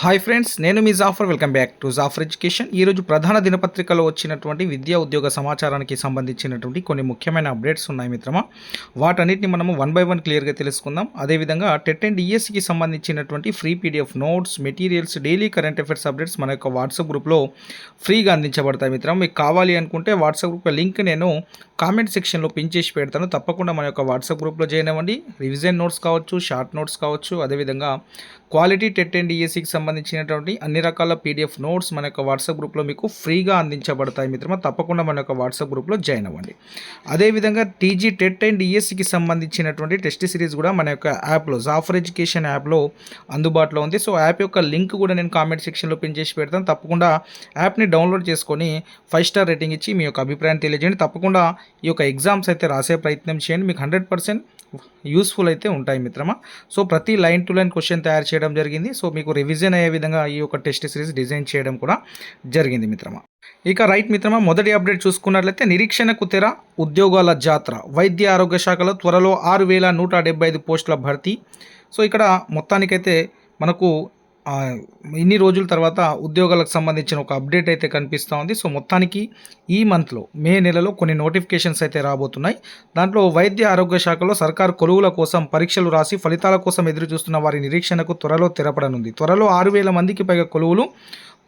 Hi friends నేను మీ Jafar welcome back to Jafar education ఈరోజు ప్రధాన దినపత్రికలో వచ్చినటువంటి విద్యా ఉద్యోగ సమాచారానికి సంబంధించినటువంటి కొన్ని ముఖ్యమైన అప్డేట్స్ ఉన్నాయి మిత్రమా. వాటన్నిటిని మనము వన్ బై వన్ క్లియర్గా తెలుసుకుందాం. అదేవిధంగా టెట్ అండ్ ఈఎస్సికి సంబంధించినటువంటి free PDF notes materials daily current affairs updates మన యొక్క వాట్సాప్ గ్రూప్లో ఫ్రీగా అందించబడతాయి మిత్రం మీకు కావాలి అనుకుంటే వాట్సాప్ గ్రూప్ లింక్ నేను కామెంట్ సెక్షన్లో పిన్ చేసి పెడతాను. తప్పకుండా మన యొక్క వాట్సాప్ గ్రూప్లో జాయిన్ అవ్వండి. రివిజన్ నోట్స్ కావచ్చు షార్ట్ నోట్స్ కావచ్చు. అదేవిధంగా క్వాలిటీ టెట్ అండ్ ఈఎస్సికి సంబంధించినటువంటి అన్ని రకాల పీడిఎఫ్ నోట్స్ మన యొక్క వాట్సాప్ గ్రూప్లో మీకు ఫ్రీగా అందించబడతాయి మిత్రమా. తప్పకుండా మన యొక్క వాట్సాప్ గ్రూప్లో జాయిన్ అవ్వండి. అదేవిధంగా టీజీ టెట్ అండ్ ఈఎస్సికి సంబంధించినటువంటి టెస్ట్ సిరీస్ కూడా మన యొక్క యాప్లో జాఫర్ ఎడ్యుకేషన్ యాప్లో అందుబాటులో ఉంది. సో యాప్ యొక్క లింక్ కూడా నేను కామెంట్ సెక్షన్లో పిన్ చేసి పెడతాను. తప్పకుండా యాప్ని డౌన్లోడ్ చేసుకొని ఫైవ్ స్టార్ రేటింగ్ ఇచ్చి మీ యొక్క అభిప్రాయం తెలియజేయండి. తప్పకుండా ఈ యొక్క ఎగ్జామ్స్ అయితే రాసే ప్రయత్నం చేయండి. మీకు హండ్రెడ్ పర్సెంట్ యూస్ఫుల్ అయితే ఉంటాయి మిత్రమా? సో ప్రతి లైన్ టు లైన్ క్వశ్చన్ తయారు చేయడం జరిగింది. సో మీకు రివిజన్ అయ్యే విధంగా ఈ యొక్క టెస్ట్ సిరీస్ డిజైన్ చేయడం కూడా జరిగింది మిత్రమా? ఇక రైట్ మిత్రమా మొదటి అప్డేట్ చూసుకున్నట్లయితే నిరీక్షణకు తెర ఉద్యోగాల జాతర వైద్య ఆరోగ్య శాఖలో త్వరలో ఆరు వేల నూట డెబ్బై ఐదు పోస్టుల భర్తీ. సో ఇక్కడ మొత్తానికైతే మనకు ఇన్ని రోజుల తర్వాత ఉద్యోగాలకు సంబంధించిన ఒక అప్డేట్ అయితే కనిపిస్తూ ఉంది. సో మొత్తానికి ఈ మంత్లో మే నెలలో కొన్ని నోటిఫికేషన్స్ అయితే రాబోతున్నాయి. దాంట్లో వైద్య ఆరోగ్య శాఖలో సర్కారు కొలువుల కోసం పరీక్షలు రాసి ఫలితాల కోసం ఎదురు చూస్తున్న వారి నిరీక్షణకు త్వరలో తెరపడనుంది. త్వరలో ఆరు వేల మందికి పైగా కొలువులు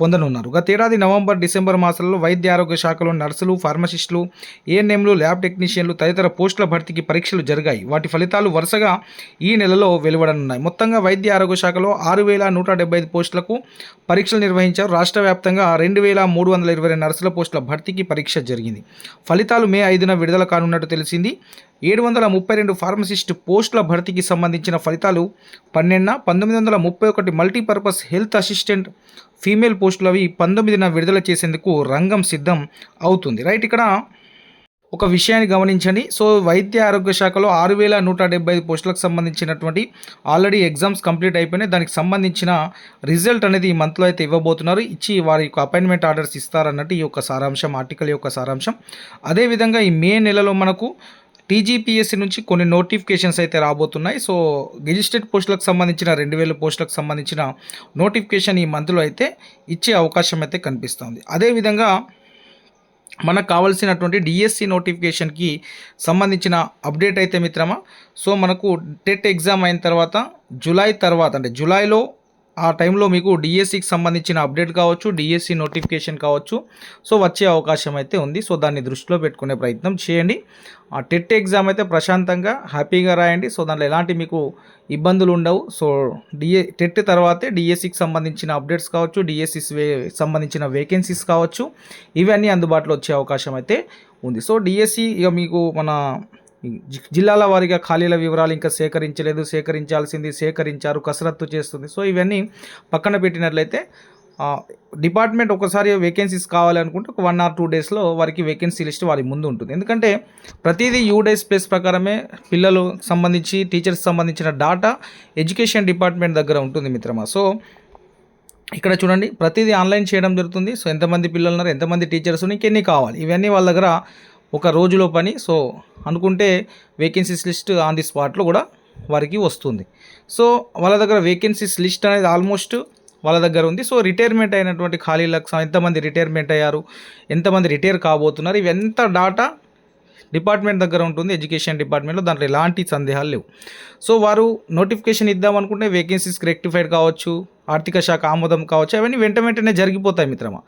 పొందనున్నారు. గతేడాది నవంబర్ డిసెంబర్ మాసాలలో వైద్య ఆరోగ్య శాఖలో నర్సులు ఫార్మసిస్టులు ఏఎన్ఎంలు ల్యాబ్ టెక్నీషియన్లు తదితర పోస్టుల భర్తీకి పరీక్షలు జరిగాయి. వాటి ఫలితాలు వరుసగా ఈ నెలలో వెలువడనున్నాయి. మొత్తంగా వైద్య ఆరోగ్య శాఖలో ఆరు వేల నూట డెబ్బై ఐదు పోస్టులకు పరీక్షలు నిర్వహించారు. రాష్ట్ర వ్యాప్తంగా రెండు వేల మూడు వందల ఇరవై నర్సుల పోస్టుల భర్తీకి పరీక్ష జరిగింది. ఫలితాలు మే ఐదున విడుదల కానున్నట్టు తెలిసింది. ఏడు వందల ముప్పై రెండు ఫార్మసిస్ట్ పోస్టుల భర్తీకి సంబంధించిన ఫలితాలు పన్నెండున పంతొమ్మిది వందల ముప్పై ఒకటి మల్టీపర్పస్ హెల్త్ అసిస్టెంట్ ఫీమేల్ పోస్టులు అవి పంతొమ్మిదిన విడుదల చేసేందుకు రంగం సిద్ధం అవుతుంది. రైట్ ఇక్కడ ఒక విషయాన్ని గమనించండి. సో వైద్య ఆరోగ్య శాఖలో ఆరు వేల నూట డెబ్బై ఐదు పోస్టులకు సంబంధించినటువంటి ఆల్రెడీ ఎగ్జామ్స్ కంప్లీట్ అయిపోయినాయి. దానికి సంబంధించిన రిజల్ట్ అనేది ఈ మంత్లో అయితే ఇవ్వబోతున్నారు. ఇచ్చి వారి యొక్క అపాయింట్మెంట్ ఆర్డర్స్ ఇస్తారన్నట్టు ఈ యొక్క సారాంశం ఆర్టికల్ యొక్క సారాంశం. అదేవిధంగా ఈ మే నెలలో మనకు టీజీపీఎస్సీ నుంచి కొన్ని నోటిఫికేషన్స్ అయితే రాబోతున్నాయి. సో రిజిస్టర్డ్ పోస్టులకు సంబంధించిన రెండు వేల పోస్టులకు సంబంధించిన నోటిఫికేషన్ ఈ మంత్లో అయితే ఇచ్చే అవకాశం అయితే కనిపిస్తుంది. అదేవిధంగా మనకు కావాల్సినటువంటి డిఎస్సి నోటిఫికేషన్కి సంబంధించిన అప్డేట్ అయితే మిత్రమా? సో మనకు టెట్ ఎగ్జామ్ అయిన తర్వాత జూలై తర్వాత అంటే జూలైలో ఆ టైంలో మీకు డిఎస్సికి సంబంధించిన అప్డేట్ కావచ్చు డిఎస్సి నోటిఫికేషన్ కావచ్చు. సో వచ్చే అవకాశం అయితే ఉంది. సో దాన్ని దృష్టిలో పెట్టుకునే ప్రయత్నం చేయండి. ఆ టెట్ ఎగ్జామ్ అయితే ప్రశాంతంగా హ్యాపీగా రాయండి. సో దాంట్లో ఎలాంటి మీకు ఇబ్బందులు ఉండవు. సో డిఏ టెట్ తర్వాతే డిఎస్సికి సంబంధించిన అప్డేట్స్ కావచ్చు డిఎస్సిస్ వే సంబంధించిన వేకెన్సీస్ కావచ్చు ఇవన్నీ అందుబాటులో వచ్చే అవకాశం అయితే ఉంది. సో డిఎస్సి ఇక మీకు మన జిల్లాల వారీగా ఖాళీల వివరాలు ఇంకా సేకరించలేదు సేకరించాల్సింది సేకరించారు కసరత్తు చేస్తుంది. సో ఇవన్నీ పక్కన పెట్టినట్లయితే డిపార్ట్మెంట్ ఒకసారి వేకెన్సీస్ కావాలనుకుంటే ఒక వన్ ఆర్ టూ డేస్లో వారికి వేకెన్సీ లిస్ట్ వారి ముందు ఉంటుంది. ఎందుకంటే ప్రతిదీ యూ డేస్ ప్లేస్ ప్రకారమే పిల్లలు సంబంధించి టీచర్స్ సంబంధించిన డాటా ఎడ్యుకేషన్ డిపార్ట్మెంట్ దగ్గర ఉంటుంది మిత్రమా. సో ఇక్కడ చూడండి ప్రతిదీ ఆన్లైన్ చేయడం జరుగుతుంది. సో ఎంతమంది పిల్లలు ఉన్నారు ఎంతమంది టీచర్స్ ఉన్నాయి ఎన్ని కావాలి? ఇవన్నీ వాళ్ళ దగ్గర ఒక రోజులో పని. సో అనుకుంటే వేకెన్సీస్ లిస్ట్ ఆన్ ది స్పాట్లో కూడా వారికి వస్తుంది. సో వాళ్ళ దగ్గర వేకెన్సీస్ లిస్ట్ అనేది ఆల్మోస్ట్ వాళ్ళ దగ్గర ఉంది. సో రిటైర్మెంట్ అయినటువంటి ఖాళీలకు ఎంతమంది రిటైర్మెంట్ అయ్యారు ఎంతమంది రిటైర్ కాబోతున్నారు ఇవంతా డాటా డిపార్ట్మెంట్ దగ్గర ఉంటుంది ఎడ్యుకేషన్ డిపార్ట్మెంట్లో దాంట్లో ఎలాంటి సందేహాలు లేవు. సో వారు నోటిఫికేషన్ ఇద్దామనుకుంటే వేకెన్సీస్ రెక్టిఫైడ్ కావచ్చు ఆర్థిక శాఖ ఆమోదం కావచ్చు అవన్నీ వెంట వెంటనే జరిగిపోతాయి మిత్రమా.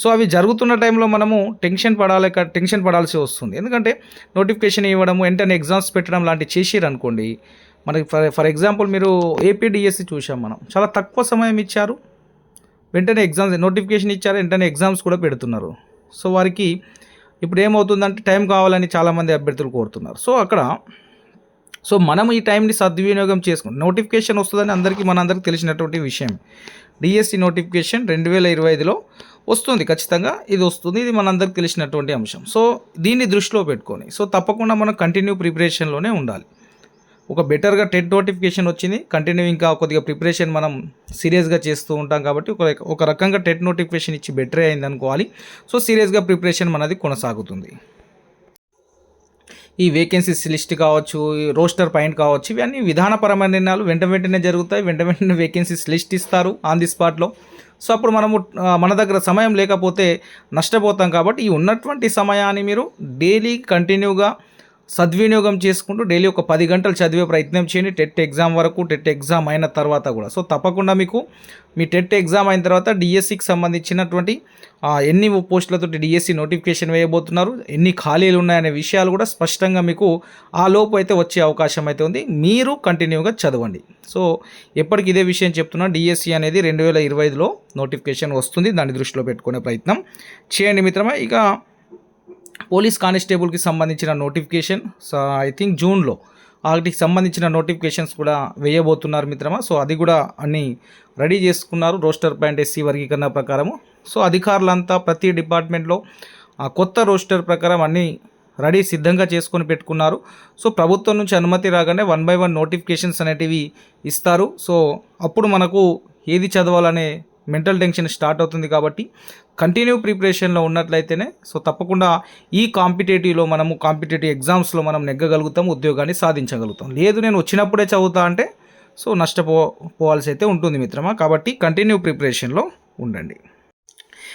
సో అవి జరుగుతున్న టైంలో మనము టెన్షన్ పడాలి టెన్షన్ పడాల్సి వస్తుంది. ఎందుకంటే నోటిఫికేషన్ ఇవ్వడము వెంటనే ఎగ్జామ్స్ పెట్టడం లాంటివి చేసిరనుకోండి అనుకోండి. మనకి ఫర్ ఫర్ ఎగ్జాంపుల్ మీరు ఏపీడిఎస్సి చూసాం మనం. చాలా తక్కువ సమయం ఇచ్చారు వెంటనే ఎగ్జామ్స్ నోటిఫికేషన్ ఇచ్చారు వెంటనే ఎగ్జామ్స్ కూడా పెడుతున్నారు. సో వారికి ఇప్పుడు ఏమవుతుందంటే టైం కావాలని చాలామంది అభ్యర్థులు కోరుతున్నారు. సో అక్కడ సో మనం ఈ టైంని సద్వినియోగం చేసుకుని నోటిఫికేషన్ వస్తుందని అందరికీ మనందరికీ తెలిసినటువంటి విషయం. డిఎస్సి నోటిఫికేషన్ రెండు వేల ఇరవై ఐదులో వస్తుంది ఖచ్చితంగా ఇది వస్తుంది ఇది మనందరికీ తెలిసినటువంటి అంశం. సో దీన్ని దృష్టిలో పెట్టుకొని సో తప్పకుండా మనం కంటిన్యూ ప్రిపరేషన్లోనే ఉండాలి. ఒక బెటర్గా టెట్ నోటిఫికేషన్ వచ్చింది. కంటిన్యూ ఇంకా కొద్దిగా ప్రిపరేషన్ మనం సీరియస్గా చేస్తూ ఉంటాం కాబట్టి ఒక ఒక రకంగా టెట్ నోటిఫికేషన్ ఇచ్చి బెటరే అయింది అనుకోవాలి. సో సీరియస్గా ప్రిపరేషన్ మనది కొనసాగుతుంది. ఈ వేకెన్సీస్ లిస్ట్ కావచ్చు ఈ రోస్టర్ పాయింట్ కావచ్చు ఇవన్నీ విధానపరమైన నిర్ణయాలు వెంట వెంటనే జరుగుతాయి. వెంట వెంటనే వేకెన్సీస్ లిస్ట్ ఇస్తారు ఆన్ ది స్పాట్లో సో అప్పుడు మనము మన దగ్గర సమయం లేకపోతే నష్టపోతాం కాబట్టి ఈ ఉన్నటువంటి సమయాన్ని మీరు డైలీ కంటిన్యూగా సద్వినియోగం చేసుకుంటూ డైలీ ఒక పది గంటలు చదివే ప్రయత్నం చేయండి. టెట్ ఎగ్జామ్ వరకు టెట్ ఎగ్జామ్ అయిన తర్వాత కూడా. సో తప్పకుండా మీకు మీ టెట్ ఎగ్జామ్ అయిన తర్వాత డిఎస్సికి సంబంధించినటువంటి ఆ, ఎన్ని పోస్టులతో డిఎస్సి నోటిఫికేషన్ వేయబోతున్నారు ఎన్ని ఖాళీలు ఉన్నాయనే విషయాలు కూడా స్పష్టంగా మీకు ఆ లోపు అయితే వచ్చే అవకాశం అయితే ఉంది. మీరు కంటిన్యూగా చదవండి. సో ఎప్పటికి ఇదే విషయం చెప్తున్నా డిఎస్సి అనేది రెండు వేల ఇరవై ఐదులో నోటిఫికేషన్ వస్తుంది. దాన్ని దృష్టిలో పెట్టుకునే ప్రయత్నం చేయండి మిత్రమా. ఇక పోలీస్ కానిస్టేబుల్కి సంబంధించిన నోటిఫికేషన్ సో ఐ థింక్ జూన్లో వాటికి సంబంధించిన నోటిఫికేషన్స్ కూడా వేయబోతున్నారు మిత్రమా. సో అది కూడా అన్ని రెడీ చేసుకున్నారు రోస్టర్ పాయింట్ ఎస్సీ వర్గీకరణ ప్రకారము. సో అధికారులంతా ప్రతి డిపార్ట్మెంట్లో ఆ కొత్త రోస్టర్ ప్రకారం అన్నీ రెడీ సిద్ధంగా చేసుకొని పెట్టుకున్నారు. సో ప్రభుత్వం నుంచి అనుమతి రాగానే వన్ బై వన్ నోటిఫికేషన్స్ అనేటివి ఇస్తారు. సో అప్పుడు మనకు ఏది చదవాలనే మెంటల్ టెన్షన్ స్టార్ట్ అవుతుంది కాబట్టి కంటిన్యూ ప్రిపరేషన్లో ఉన్నట్లయితేనే సో తప్పకుండా ఈ కాంపిటేటివ్లో మనము కాంపిటేటివ్ ఎగ్జామ్స్లో మనం నెగ్గగలుగుతాం ఉద్యోగాన్ని సాధించగలుగుతాం. లేదు నేను వచ్చినప్పుడే చదువుతా అంటే సో నష్టపో పోవాల్సి అయితే ఉంటుంది మిత్రమా. కాబట్టి కంటిన్యూ ప్రిపరేషన్లో ఉండండి.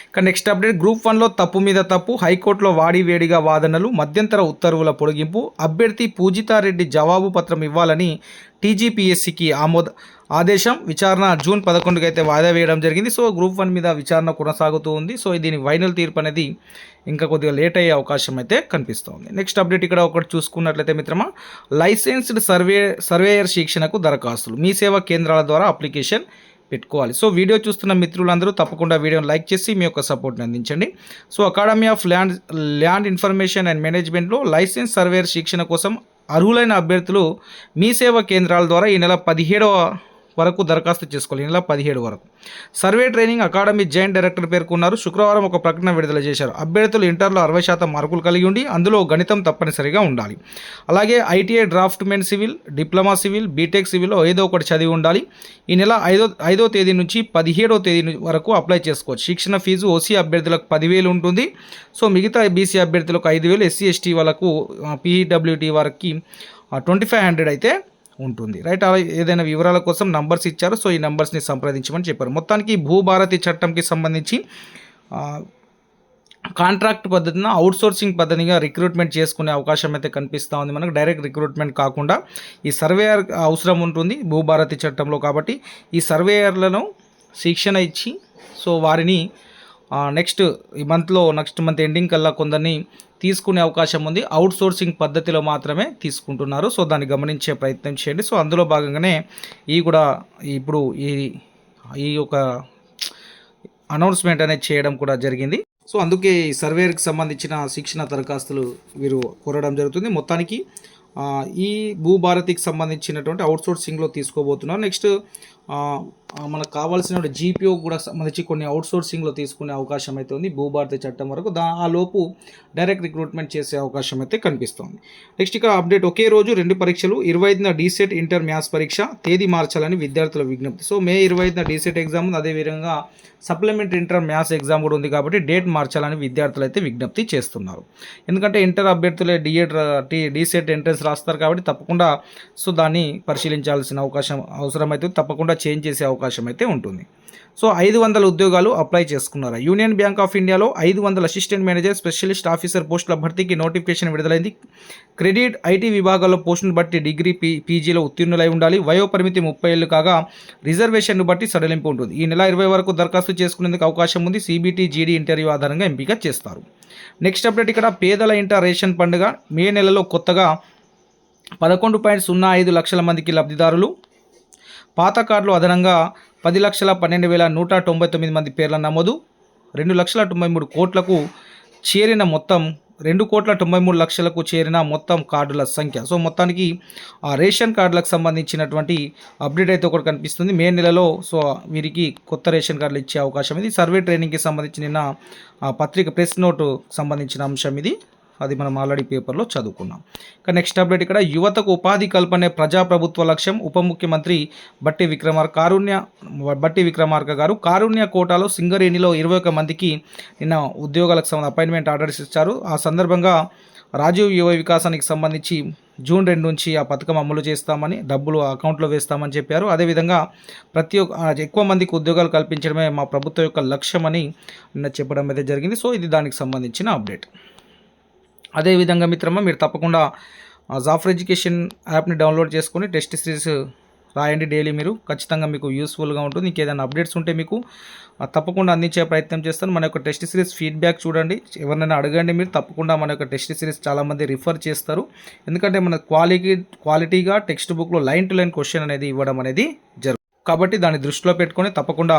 ఇక నెక్స్ట్ అప్డేట్ గ్రూప్ వన్లో తప్పు మీద తప్పు హైకోర్టులో వాడి వేడిగా వాదనలు మధ్యంతర ఉత్తర్వుల పొడిగింపు అభ్యర్థి పూజితారెడ్డి జవాబు పత్రం ఇవ్వాలని టీజీపీఎస్సికి ఆమోద ఆదేశం విచారణ జూన్ పదకొండుకి అయితే వాయిదా వేయడం జరిగింది. సో గ్రూప్ వన్ మీద విచారణ కొనసాగుతూ ఉంది. సో దీని ఫైనల్ తీర్పు అనేది ఇంకా కొద్దిగా లేట్ అయ్యే అవకాశం అయితే కనిపిస్తోంది. నెక్స్ట్ అప్డేట్ ఇక్కడ ఒకటి చూసుకున్నట్లయితే మిత్రమా లైసెన్స్డ్ సర్వే సర్వేయర్ శిక్షణకు దరఖాస్తులు. మీ సేవా కేంద్రాల ద్వారా అప్లికేషన్ పెట్టుకోవాలి. సో వీడియో చూస్తున్న మిత్రులందరూ తప్పకుండా వీడియోని లైక్ చేసి మీ యొక్క సపోర్ట్ని అందించండి. So academy of land land information and మేనేజ్మెంట్లో లైసెన్స్ సర్వేయర్ శిక్షణ కోసం అర్హులైన అభ్యర్థులు మీ సేవా కేంద్రాల ద్వారా ఈ నెల పదిహేడవ వరకు దరఖాస్తు చేసుకోవాలి. ఈ నెల పదిహేడు వరకు. Survey training academy joint director పేర్కొన్నారు. శుక్రవారం ఒక ప్రకటన విడుదల చేశారు. అభ్యర్థులు ఇంటర్లో అరవై శాతం మార్కులు కలిగి ఉండి అందులో గణితం తప్పనిసరిగా ఉండాలి. అలాగే ITI draftsman civil diploma civil BTech సివిల్లో ఏదో ఒకటి చదివి ఉండాలి. ఈ నెల ఐదో ఐదో తేదీ నుంచి పదిహేడో తేదీ వరకు అప్లై చేసుకోవచ్చు. శిక్షణ ఫీజు ఓసీ అభ్యర్థులకు పదివేలు ఉంటుంది. సో మిగతా బీసీ అభ్యర్థులకు ఐదు వేలు ఎస్సీ ఎస్టీ వాళ్ళకు పీఈడబ్ల్యూటీ వారికి ట్వంటీ ఫైవ్ హండ్రెడ్ అయితే ఉంటుంది. రైట్ అలా ఏదైనా వివరాల కోసం నంబర్స్ ఇచ్చారు. సో ఈ నంబర్స్ని సంప్రదించమని చెప్పారు. మొత్తానికి భూభారతి చట్టంకి సంబంధించి కాంట్రాక్ట్ పద్ధతిన అవుట్సోర్సింగ్ పద్ధతిగా రిక్రూట్మెంట్ చేసుకునే అవకాశం అయితే కనిపిస్తూ ఉంది. మనకు డైరెక్ట్ రిక్రూట్మెంట్ కాకుండా ఈ సర్వేయర్ అవసరం ఉంటుంది భూభారతి చట్టంలో కాబట్టి. ఈ సర్వేయర్లను శిక్షణ ఇచ్చి సో వారిని నెక్స్ట్ ఈ మంత్లో నెక్స్ట్ మంత్ ఎండింగ్ కల్లా కొందరిని తీసుకునే అవకాశం ఉంది. అవుట్ సోర్సింగ్ పద్ధతిలో మాత్రమే తీసుకుంటున్నారు. సో దాన్ని గమనించే ప్రయత్నం చేయండి. సో అందులో భాగంగానే ఈ కూడా ఇప్పుడు ఈ ఈ యొక్క అనౌన్స్మెంట్ అనేది చేయడం కూడా జరిగింది. సో అందుకే ఈ సర్వేకి సంబంధించిన శిక్షణ దరఖాస్తులు వీరు కోరడం జరుగుతుంది. మొత్తానికి ఈ భూభారతికి సంబంధించినటువంటి అవుట్సోర్సింగ్లో తీసుకోబోతున్నారు. నెక్స్ట్ మనకు కావాల్సిన జీపీఓ కూడా సంబంధించి కొన్ని అవుట్సోర్సింగ్లో తీసుకునే అవకాశం అయితే ఉంది. భూభారతి చట్టం వరకు దా ఆ లోపు డైరెక్ట్ రిక్రూట్మెంట్ చేసే అవకాశం అయితే కనిపిస్తోంది. నెక్స్ట్ ఇక్కడ అప్డేట్ ఒకే రోజు రెండు పరీక్షలు ఇరవై ఐదున డీసెట్ ఇంటర్ మ్యాథ్స్ పరీక్ష తేదీ మార్చాలని విద్యార్థుల విజ్ఞప్తి. సో మే ఇరవై ఐదున డీసెట్ ఎగ్జామ్ ఉంది. అదేవిధంగా సప్లిమెంటరీ ఇంటర్ మ్యాథ్స్ ఎగ్జామ్ కూడా ఉంది కాబట్టి డేట్ మార్చాలని విద్యార్థులు అయితే విజ్ఞప్తి చేస్తున్నారు. ఎందుకంటే ఇంటర్ అభ్యర్థులే డిఎడ్ టీ డీసెట్ ఎంట్రన్స్ రాస్తారు కాబట్టి తప్పకుండా సో దాన్ని పరిశీలించాల్సిన అవకాశం అవసరమైతే తప్పకుండా చేంజ్ చేసే అవకాశం అయితే ఉంటుంది. సో ఐదు వందల ఉద్యోగాలు అప్లై చేసుకున్నారు? యూనియన్ బ్యాంక్ ఆఫ్ ఇండియాలో ఐదు వందల అసిస్టెంట్ మేనేజర్ స్పెషలిస్ట్ ఆఫీసర్ పోస్టుల భర్తీకి నోటిఫికేషన్ విడుదలైంది. క్రెడిట్ ఐటీ విభాగాల్లో పోస్టును బట్టి డిగ్రీ పీ పీజీలో ఉత్తీర్ణులై ఉండాలి. వయోపరిమితి ముప్పై ఏళ్ళు కాగా రిజర్వేషన్ను బట్టి సడలింపు ఉంటుంది. ఈ నెల ఇరవై వరకు దరఖాస్తు చేసుకునేందుకు అవకాశం ఉంది. సిబిటీ జీడీ ఇంటర్వ్యూ ఆధారంగా ఎంపిక చేస్తారు. నెక్స్ట్ అప్డేట్ ఇక్కడ పేదల ఇంట రేషన్ పండుగ. మే నెలలో కొత్తగా పదకొండు పాయింట్ సున్నా ఐదు లక్షల మందికి లబ్ధిదారులు. పాత కార్డులు అదనంగా పది లక్షల పన్నెండు వేల నూట తొంభై తొమ్మిది మంది పేర్ల నమోదు రెండు లక్షల తొంభై మూడు కోట్లకు చేరిన మొత్తం రెండు కోట్ల తొంభై మూడు లక్షలకు చేరిన మొత్తం కార్డుల సంఖ్య. సో మొత్తానికి ఆ రేషన్ కార్డులకు సంబంధించినటువంటి అప్డేట్ అయితే ఒకటి కనిపిస్తుంది. మే నెలలో సో వీరికి కొత్త రేషన్ కార్డులు ఇచ్చే అవకాశం ఇది. సర్వే ట్రైనింగ్కి సంబంధించి నిన్న ఆ పత్రిక ప్రెస్ నోటు సంబంధించిన అంశం ఇది. అది మనం ఆల్రెడీ పేపర్లో చదువుకున్నాం. ఇక నెక్స్ట్ అప్డేట్ ఇక్కడ యువతకు ఉపాధి కల్పనే ప్రజాప్రభుత్వ లక్ష్యం ఉప ముఖ్యమంత్రి బట్టి విక్రమార్ కారుణ్య బట్టి విక్రమార్క గారు కారుణ్య కోటాలో సింగరేణిలో ఇరవై ఒక మందికి నిన్న ఉద్యోగాలకు సంబంధించిన అపాయింట్మెంట్ ఆర్డర్స్ ఇచ్చారు. ఆ సందర్భంగా రాజీవ్ యువ వికాసానికి సంబంధించి జూన్ రెండు నుంచి ఆ పథకం అమలు చేస్తామని డబ్బులు అకౌంట్లో వేస్తామని చెప్పారు. అదేవిధంగా ప్రతి ఒక్క ఎక్కువ మందికి ఉద్యోగాలు కల్పించడమే మా ప్రభుత్వం యొక్క లక్ష్యమని నిన్న చెప్పడం అయితే జరిగింది. సో ఇది దానికి సంబంధించిన అప్డేట్ అదేవిధంగా మిత్రమా మీరు తప్పకుండా జాఫర్ ఎడ్యుకేషన్ యాప్ని డౌన్లోడ్ చేసుకొని టెస్ట్ సిరీస్ రాయండి డైలీ మీరు. ఖచ్చితంగా మీకు యూస్ఫుల్గా ఉంటుంది. ఏదైనా అప్డేట్స్ ఉంటే మీకు తప్పకుండా అందించే ప్రయత్నం చేస్తాను. మన యొక్క టెస్ట్ సిరీస్ ఫీడ్బ్యాక్ చూడండి. ఎవరినైనా అడగండి మీరు. తప్పకుండా మన యొక్క టెస్ట్ సిరీస్ చాలామంది రిఫర్ చేస్తారు. ఎందుకంటే మన క్వాలిటీ క్వాలిటీగా టెక్స్ట్ బుక్లో లైన్ టు లైన్ క్వశ్చన్ అనేది ఇవ్వడం అనేది జరుగుతుంది కాబట్టి దాన్ని దృష్టిలో పెట్టుకొని తప్పకుండా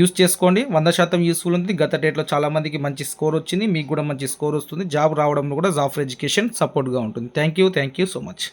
యూస్ చేసుకోండి. వంద శాతం యూస్ఫుల్ ఉంది. గత డేట్లో చాలామందికి మంచి స్కోర్ వచ్చింది. మీకు కూడా మంచి స్కోర్ వస్తుంది. జాబ్ రావడంలో కూడా జాఫర్ ఎడ్యుకేషన్ సపోర్ట్గా ఉంటుంది. Thank you thank you so much